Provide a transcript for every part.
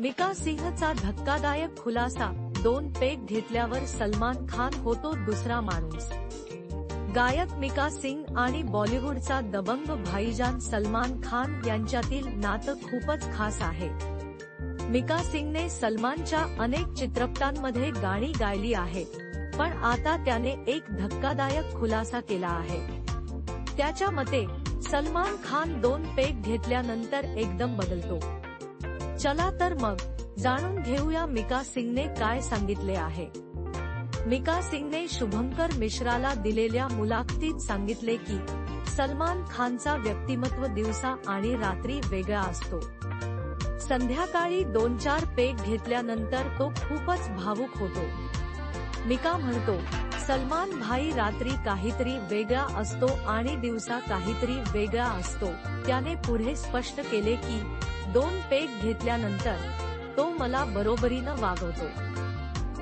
मिका सिंहचा धक्कादायक खुलासा. दोन पेट घेतल्यावर सलमान खान होतो दुसरा माणूस. गायक मिका सिंग आणि बॉलिवूडचा दबंग भाईजान सलमान खान यांच्यातील नातं खूपच खास आहे. मिका सिंगने सलमानच्या अनेक चित्रपटांमध्ये गाणी गायली आहेत पण आता त्याने एक धक्कादायक खुलासा केला आहे. त्याच्या मते सलमान खान दोन पेग घेतल्यानंतर एकदम बदलतो. चला तर मग जाणून घेऊया मिका सिंगने काय सांगितले आहे. मिका सिंगने शुभंकर मिश्राला दिलेल्या मुलाखतीत सांगितले की सलमान खानचा व्यक्तिमत्व दिवसा आणि रात्री वेगळा असतो. संध्याकाळी दोन चार पेक घेतल्यानंतर तो खूपच भावुक होतो. मिका म्हणतो सलमान भाई रात्री काहीतरी वेगळा असतो आणि दिवसा काहीतरी वेगळा असतो. त्याने पुढे स्पष्ट केले की दोन पेग घेतल्यानंतर तो मला बरोबरीनं वागवतो.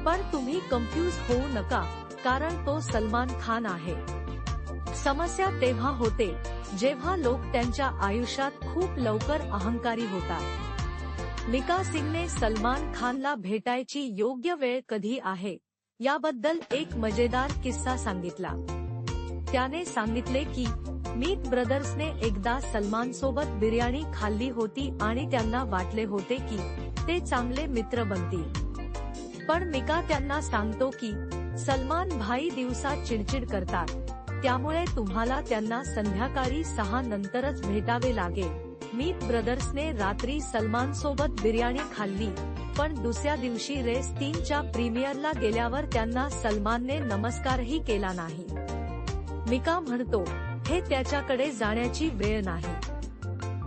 पण तुम्ही कन्फ्यूज होऊ नका कारण तो सलमान खान आहे. समस्या तेव्हा होते जेव्हा लोक त्यांच्या आयुष्यात खूप लवकर अहंकारी होतात. मिका सिंगने सलमान खानला भेटायची योग्य वेळ कधी आहे? याबद्दल एक मज़ेदार किस्सा सांगितला. त्याने सांगितले की, मीत ब्रदर्सने एकदा सलमान सोबत बिर्याणी खाल्ली होती आणि त्यांना वाटले होते की, ते चांगले मित्र बनतील. पण मिका त्यांना सांगतो की, सलमान भाई दिवसा चिडचिड करतात. त्यामुळे तुम्हाला त्यांना संध्याकाळी सहा नंतरच भेटावे लागेल. मीत ब्रदर्सने रात्री सलमान सोबत बिर्याणी खाल्ली पण दुसऱ्या दिवशी रेस तीनच्या प्रीमियरला गेल्यावर त्यांना सलमानने नमस्कारही केला नाही. मिका म्हणतो हे त्याच्याकडे जाण्याची वेळ नाही.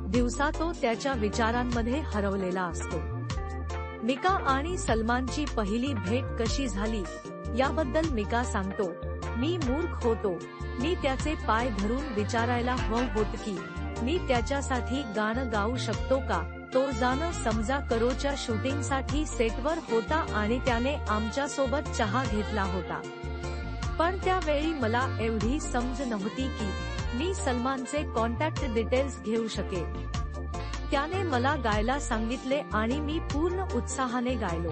दिवसा तो त्याच्या विचारांमध्ये हरवलेला असतो. मिका आणि सलमानची पहिली भेट कशी झाली याबद्दल मिका सांगतो मी मूर्ख होतो. मी त्याचे पाय धरून विचारायला हवं होत की मी त्याच्यासाठी गाणं गाऊ शकतो का? तो जाणं समजा करोच्या शूटिंगसाठी सेटवर होता आणि त्याने आमच्यासोबत चहा घेतला होता. पण त्यावेळी मला एवढी समज नव्हती की मी सलमानचे कॉन्टॅक्ट डिटेल्स घेऊ शकेल त्याने मला गायला सांगितले आणि मी पूर्ण उत्साहाने गायलो.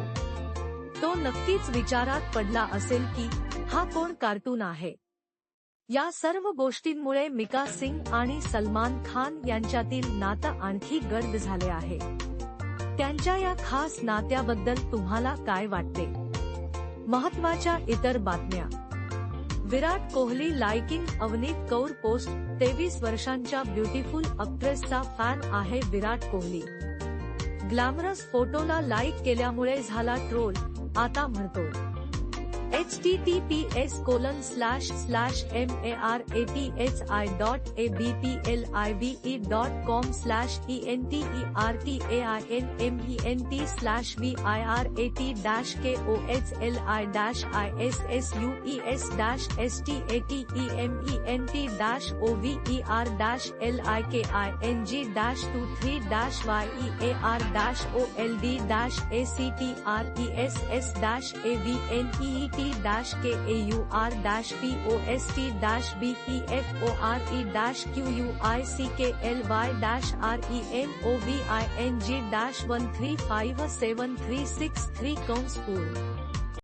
तो नक्कीच विचारात पडला असेल की हा कोण कार्टून आहे? या सर्व गोष्टींमुळे मिका सिंग आणि सलमान खान यांच्यातील नातं आणखी गर्द झाले आहे. त्यांच्या या खास नात्याबद्दल तुम्हाला काय वाटते? महत्त्वाच्या इतर बातम्या. विराट कोहली लाइकिंग अवनीत कौर पोस्ट तेवीस वर्षांच्या ब्युटिफुल अक्ट्रेसचा फॅन आहे विराट कोहली. ग्लॅमरस फोटोला लाईक केल्यामुळे झाला ट्रोल आता म्हणतो. H T T P S colon slash slash M A R A T H I dot A B P L I B E dot com slash E N T E R T A I N M E N T slash V I R A T dash K O H L I dash I S S U E S dash S T A T E M E N T dash O V E R dash L I K I N G dash two three dash Y E A R dash O L D dash A C T R E S S dash A V N E T dash K A U R dash P O S T dash B E F O R E dash Q U I C K L Y dash R E N O V I N G dash one three five seven three six three कंस पूर्ण